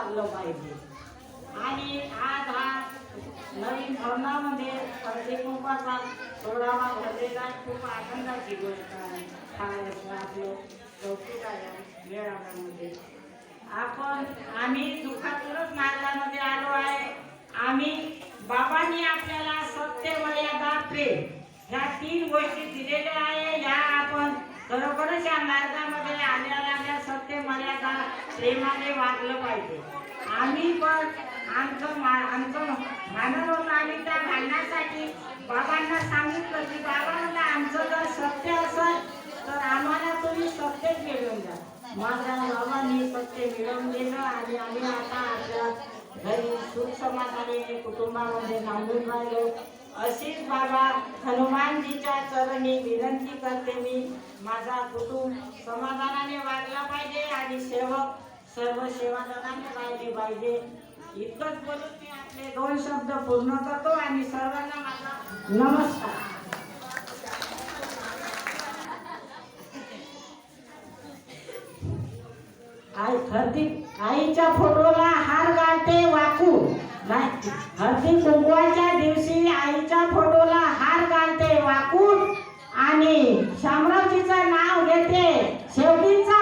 लागलं पाहिजे. आणि आज हा नवीन धर्मामध्ये हळदी कुंकाचा सोडावा भरलेला खूप आनंदाची गोष्ट आहे. हा आपलं कौतुक आहे. मेळाव्यामध्ये. आपण आम्ही दुःखातूनच मार्गामध्ये आलो आहे. आम्ही बाबांनी आपल्याला सत्य मर्यादा प्रेम ह्या तीन गोष्टी दिलेल्या आहे. या आपण खरोखरच या मार्गामध्ये आल्याला सत्य मर्यादा प्रेमाने वागलं पाहिजे. आम्ही पण आमचं आमचं भांडण होतं आम्ही त्या भांडणासाठी बाबांना सांगितलं की बाबा म्हणलं आमचं जर सत्य असेल तर आम्हाला तुम्ही सत्यच मिळवून द्या. माझ्या बाबांनी सत्य मिळवून दिलं आणि आम्ही आता आपल्या घरी सुख समाधाने कुटुंबामध्ये नांदून राहिलो. अशीच बाबा हनुमानजीच्या चरणी विनंती करते मी. माझा कुटुंब समाधानाने वागला पाहिजे आणि सेवक सर्व सेवा जगाने राहिली पाहिजे. इतकंच बोलून मी आपले दोन शब्द पूर्ण करतो आणि सर्वांना माझा नमस्कार. आई हळदी आईच्या फोटोला हार घालते वाकू. हरती हळदी कुंकवाच्या दिवशी आईच्या फोटोला हार घालते वाकून आणि शामरावजीचं नाव घेते शेवटीचा